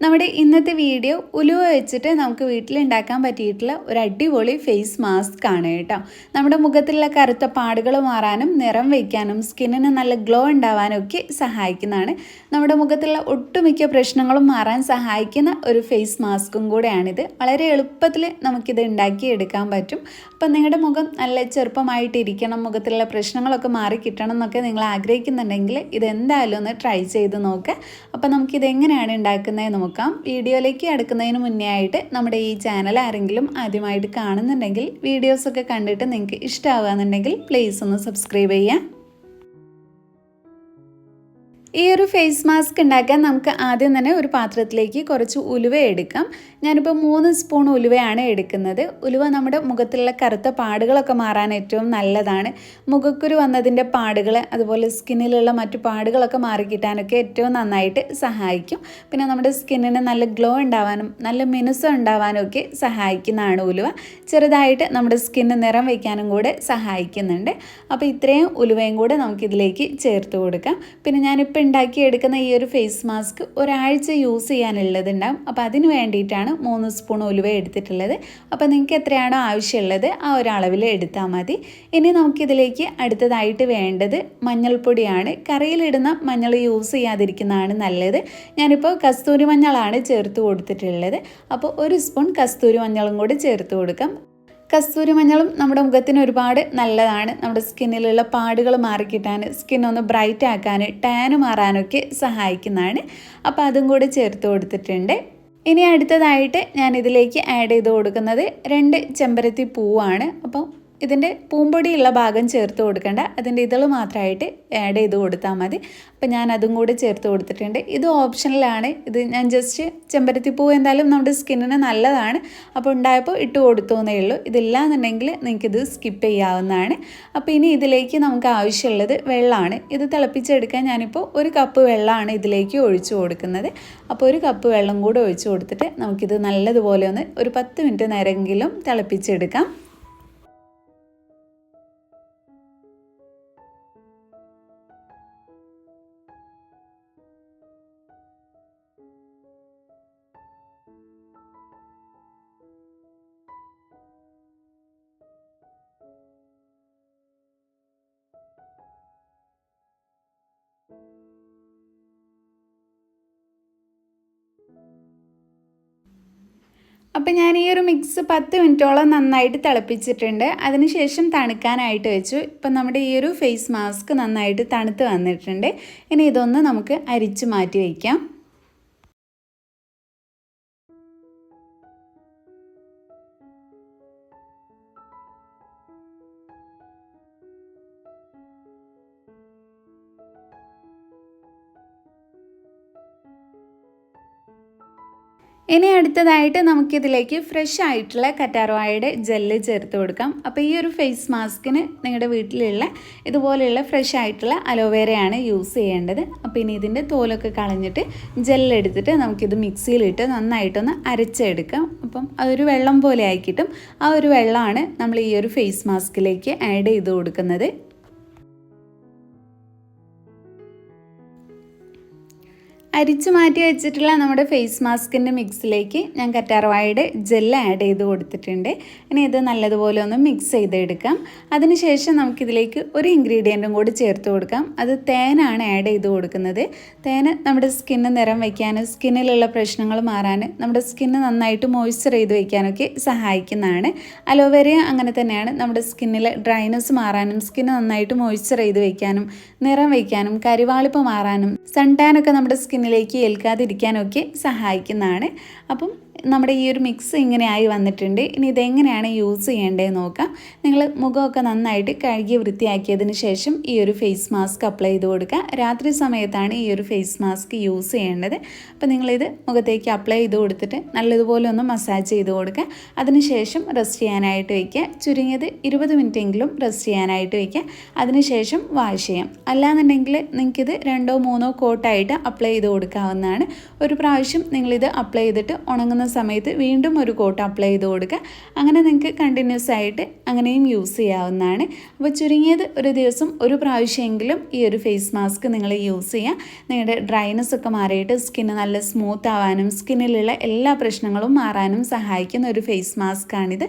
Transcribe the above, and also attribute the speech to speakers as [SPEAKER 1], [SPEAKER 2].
[SPEAKER 1] നമ്മുടെ ഇന്നത്തെ വീഡിയോ ഉലുവ വെച്ചിട്ട് നമുക്ക് വീട്ടിൽ ഉണ്ടാക്കാൻ പറ്റിയിട്ടുള്ള ഒരു അടിപൊളി ഫേസ് മാസ്ക് ആണ് കേട്ടോ. നമ്മുടെ മുഖത്തുള്ള കറുത്ത പാടുകൾ മാറാനും നിറം വയ്ക്കാനും സ്കിന്നിന് നല്ല ഗ്ലോ ഉണ്ടാവാനും ഒക്കെ സഹായിക്കുന്നതാണ്. നമ്മുടെ മുഖത്തുള്ള ഒട്ടുമിക്ക പ്രശ്നങ്ങളും മാറാൻ സഹായിക്കുന്ന ഒരു ഫേസ് മാസ്കും കൂടെയാണിത്. വളരെ എളുപ്പത്തിൽ നമുക്കിത് ഉണ്ടാക്കിയെടുക്കാൻ പറ്റും. അപ്പം നിങ്ങളുടെ മുഖം നല്ല ചെറുപ്പമായിട്ടിരിക്കണം മുഖത്തിലുള്ള പ്രശ്നങ്ങളൊക്കെ മാറി കിട്ടണം എന്നൊക്കെ നിങ്ങൾ ആഗ്രഹിക്കുന്നുണ്ടെങ്കിൽ ഇതെന്തായാലും ഒന്ന് ട്രൈ ചെയ്ത് നോക്കുക അപ്പം നമുക്കിത് എങ്ങനെയാണ് ഉണ്ടാക്കുന്നത് നോക്കാം. വീഡിയോയിലേക്ക് അടുക്കുന്നതിന് മുന്നേ ആയിട്ട് നമ്മുടെ ഈ ചാനൽ ആരെങ്കിലും ആദ്യമായിട്ട് കാണുന്നുണ്ടെങ്കിൽ വീഡിയോസൊക്കെ കണ്ടിട്ട് നിങ്ങൾക്ക് ഇഷ്ടമാവുകയെന്നുണ്ടെങ്കിൽ പ്ലീസ് ഒന്ന് സബ്സ്ക്രൈബ് ചെയ്യാം ഈ ഒരു ഫേസ് മാസ്ക് ഉണ്ടാക്കാൻ നമുക്ക് ആദ്യം തന്നെ ഒരു പാത്രത്തിലേക്ക് കുറച്ച് ഉലുവ എടുക്കാം. ഞാനിപ്പോൾ മൂന്ന് സ്പൂൺ ഉലുവയാണ് എടുക്കുന്നത്. ഉലുവ നമ്മുടെ മുഖത്തുള്ള കറുത്ത പാടുകളൊക്കെ മാറാൻ ഏറ്റവും നല്ലതാണ്. മുഖക്കുരു വന്നതിന്റെ പാടുകൾ അതുപോലെ സ്കിന്നിലുള്ള മറ്റു പാടുകളൊക്കെ മാറിക്കിട്ടാനൊക്കെ ഏറ്റവും നന്നായിട്ട് സഹായിക്കും. പിന്നെ നമ്മുടെ സ്കിന്നിന് നല്ല ഗ്ലോ ഉണ്ടാവാനും നല്ല മിനുസം ഉണ്ടാവാനും ഒക്കെ സഹായിക്കുന്നതാണ് ഉലുവ. ചെറുതായിട്ട് നമ്മുടെ സ്കിന്ന് നിറം വയ്ക്കാനും കൂടെ സഹായിക്കുന്നുണ്ട്. അപ്പോൾ ഇത്രയും ഉലുവയും കൂടെ നമുക്കിതിലേക്ക് ചേർത്ത് കൊടുക്കാം. പിന്നെ ഞാനിപ്പോൾ ഉണ്ടാക്കിയെടുക്കുന്ന ഈ ഒരു ഫേസ് മാസ്ക് ഒരാഴ്ച യൂസ് ചെയ്യാനുള്ളതുണ്ടാവും. അപ്പോൾ അതിന് വേണ്ടിയിട്ടാണ് മൂന്ന് സ്പൂൺ ഉലുവ എടുത്തിട്ടുള്ളത്. അപ്പോൾ നിങ്ങൾക്ക് എത്രയാണോ ആവശ്യമുള്ളത് ആ ഒരളവിൽ എടുത്താൽ മതി. ഇനി നമുക്കിതിലേക്ക് അടുത്തതായിട്ട് വേണ്ടത് മഞ്ഞൾപ്പൊടിയാണ്. കറിയിലിടുന്ന മഞ്ഞൾ യൂസ് ചെയ്യാതിരിക്കുന്നതാണ് നല്ലത്. ഞാനിപ്പോൾ കസ്തൂരി മഞ്ഞളാണ് ചേർത്ത് കൊടുത്തിട്ടുള്ളത്. അപ്പോൾ ഒരു സ്പൂൺ കസ്തൂരി മഞ്ഞളും കൂടി ചേർത്ത് കൊടുക്കാം. കസ്തൂരി മഞ്ഞളും നമ്മുടെ മുഖത്തിന് ഒരുപാട് നല്ലതാണ്. നമ്മുടെ സ്കിന്നിലുള്ള പാടുകൾ മാറിക്കിട്ടാൻ സ്കിൻ ഒന്ന് ബ്രൈറ്റ് ആക്കാൻ ടാന് മാറാനൊക്കെ സഹായിക്കുന്നതാണ്. അപ്പോൾ അതും കൂടി ചേർത്ത് കൊടുത്തിട്ടുണ്ട്. ഇനി അടുത്തതായിട്ട് ഞാൻ ഇതിലേക്ക് ആഡ് ചെയ്ത് കൊടുക്കുന്നത് രണ്ട് ചെമ്പരത്തി പൂവാണ്. അപ്പോൾ ഇതിന്റെ പൂമ്പൊടിയുള്ള ഭാഗം ചേർത്ത് കൊടുക്കേണ്ട. അതിന്റെ ഇതൾ മാത്രമായിട്ട് ആഡ് ചെയ്ത് കൊടുത്താൽ മതി. അപ്പം ഞാൻ അതും കൂടി ചേർത്ത് കൊടുത്തിട്ടുണ്ട്. ഇത് ഓപ്ഷനിലാണ്. ഇത് ഞാൻ ജസ്റ്റ് ചെമ്പരത്തി പൂ എന്തായാലും നമ്മുടെ സ്കിന്നിന് നല്ലതാണ്. അപ്പോൾ ഉണ്ടായപ്പോൾ ഇട്ട് കൊടുത്തു എന്നേ ഉള്ളൂ. ഇതില്ലാന്നുണ്ടെങ്കിൽ നിങ്ങൾക്കിത് സ്കിപ്പ് ചെയ്യാവുന്നതാണ്. അപ്പോൾ ഇനി ഇതിലേക്ക് നമുക്ക് ആവശ്യമുള്ളത് വെള്ളമാണ്. ഇത് തിളപ്പിച്ചെടുക്കാൻ ഞാനിപ്പോൾ ഒരു കപ്പ് വെള്ളമാണ് ഇതിലേക്ക് ഒഴിച്ചു കൊടുക്കുന്നത്. അപ്പോൾ ഒരു കപ്പ് വെള്ളം കൂടെ ഒഴിച്ചു കൊടുത്തിട്ട് നമുക്കിത് നല്ലതുപോലെ ഒന്ന് ഒരു പത്ത് മിനിറ്റ് നേരമെങ്കിലും തിളപ്പിച്ചെടുക്കാം. അപ്പം ഞാൻ ഈ ഒരു മിക്സ് പത്ത് മിനിറ്റോളം നന്നായിട്ട് തിളപ്പിച്ചിട്ടുണ്ട്. അതിനുശേഷം തണുക്കാനായിട്ട് വെച്ചു. ഇപ്പം നമ്മുടെ ഈ ഒരു ഫേസ് മാസ്ക് നന്നായിട്ട് തണുത്ത് വന്നിട്ടുണ്ട്. ഇനി ഇതൊന്ന് നമുക്ക് അരിച്ചു മാറ്റി വയ്ക്കാം ഇനി അടുത്തതായിട്ട് നമുക്കിതിലേക്ക് ഫ്രഷ് ആയിട്ടുള്ള കറ്റാർവാഴയുടെ ജെല്ല് ചേർത്ത് കൊടുക്കാം. അപ്പോൾ ഈ ഒരു ഫേസ് മാസ്കിന് നിങ്ങളുടെ വീട്ടിലുള്ള ഇതുപോലെയുള്ള ഫ്രഷ് ആയിട്ടുള്ള അലോവേരയാണ് യൂസ് ചെയ്യേണ്ടത്. അപ്പോൾ ഇനി ഇതിന്റെ തോലൊക്കെ കളഞ്ഞിട്ട് ജെല്ലെടുത്തിട്ട് നമുക്കിത് മിക്സിയിലിട്ട് നന്നായിട്ടൊന്ന് അരച്ചെടുക്കാം. അപ്പം അതൊരു വെള്ളം പോലെ ആക്കിയിട്ടും ആ ഒരു വെള്ളമാണ് നമ്മൾ ഈ ഒരു ഫേസ് മാസ്കിലേക്ക് ആഡ് ചെയ്ത് കൊടുക്കുന്നത്. അരിച്ചു മാറ്റി വെച്ചിട്ടുള്ള നമ്മുടെ ഫേസ് മാസ്കിന്റെ മിക്സിലേക്ക് ഞാൻ കറ്റാർവാഴയുടെ ജെല്ല് ആഡ് ചെയ്ത് കൊടുത്തിട്ടുണ്ട്. ഇനി ഇത് നല്ലതുപോലെ ഒന്ന് മിക്സ് ചെയ്തെടുക്കാം. അതിനുശേഷം നമുക്കിതിലേക്ക് ഒരു ഇൻഗ്രീഡിയന്റും കൂടി ചേർത്ത് കൊടുക്കാം. അത് തേനാണ് ആഡ് ചെയ്ത് കൊടുക്കുന്നത്. തേൻ നമ്മുടെ സ്കിന്ന് നിറം വയ്ക്കാൻ സ്കിന്നിലുള്ള പ്രശ്നങ്ങൾ മാറാൻ നമ്മുടെ സ്കിന്ന് നന്നായിട്ട് മോയ്സ്ചർ ചെയ്ത് വയ്ക്കാനൊക്കെ സഹായിക്കുന്നതാണ്. അലോവേര അങ്ങനെ തന്നെയാണ് നമ്മുടെ സ്കിന്നിലെ ഡ്രൈനസ് മാറാനും സ്കിന്ന് നന്നായിട്ട് മോയ്സ്ചർ ചെയ്ത് വയ്ക്കാനും നിറം വയ്ക്കാനും കരിവാളിപ്പ് മാറാനും സൺടാനൊക്കെ നമ്മുടെ നമ്മുടെ സ്കിന്നിലേക്ക് ഏൽക്കാതിരിക്കാനൊക്കെ സഹായിക്കുന്നതാണ്. അപ്പം നമ്മുടെ ഈ ഒരു മിക്സ് ഇങ്ങനെ ആയി വന്നിട്ടുണ്ട്. ഇനി ഇതെങ്ങനെയാണ് യൂസ് ചെയ്യേണ്ടതെന്ന് നോക്കാം. നിങ്ങൾ മുഖമൊക്കെ നന്നായിട്ട് കഴുകി വൃത്തിയാക്കിയതിന് ശേഷം ഈ ഒരു ഫേസ് മാസ്ക് അപ്ലൈ ചെയ്ത് കൊടുക്കുക. രാത്രി സമയത്താണ് ഈ ഒരു ഫേസ് മാസ്ക് യൂസ് ചെയ്യേണ്ടത്. അപ്പോൾ നിങ്ങളിത് മുഖത്തേക്ക് അപ്ലൈ ചെയ്ത് കൊടുത്തിട്ട് നല്ലതുപോലെ ഒന്ന് മസാജ് ചെയ്ത് കൊടുക്കുക. അതിനുശേഷം റെസ്റ്റ് ചെയ്യാനായിട്ട് വയ്ക്കുക ചുരുങ്ങിയത് ഇരുപത് എങ്കിലും റെസ്റ്റ് ചെയ്യാനായിട്ട് വയ്ക്കുക അതിനുശേഷം വാഷ് ചെയ്യാം. അല്ലാന്നുണ്ടെങ്കിൽ നിങ്ങൾക്കിത് രണ്ടോ മൂന്നോ കോട്ടായിട്ട് അപ്ലൈ ചെയ്ത് കൊടുക്കാവുന്നതാണ്. ഒരു പ്രാവശ്യം നിങ്ങളിത് അപ്ലൈ ചെയ്തിട്ട് ഉണങ്ങുന്ന സമയത്ത് വീണ്ടും ഒരു കോട്ട് അപ്ലൈ ചെയ്ത് കൊടുക്കുക. അങ്ങനെ നിങ്ങൾക്ക് കണ്ടിന്യൂസ് ആയിട്ട് അങ്ങനെയും യൂസ് ചെയ്യാവുന്നതാണ്. അപ്പോൾ ചുരുങ്ങിയത് ഒരു ദിവസം ഒരു പ്രാവശ്യമെങ്കിലും ഈ ഒരു ഫേസ് മാസ്ക് നിങ്ങൾ യൂസ് ചെയ്യുക. നിങ്ങളുടെ ഡ്രൈനസ് ഒക്കെ മാറിയിട്ട് സ്കിന്ന് നല്ല സ്മൂത്ത് ആവാനും സ്കിന്നിലുള്ള എല്ലാ പ്രശ്നങ്ങളും മാറാനും സഹായിക്കുന്ന ഒരു ഫേസ് മാസ്ക് ആണിത്.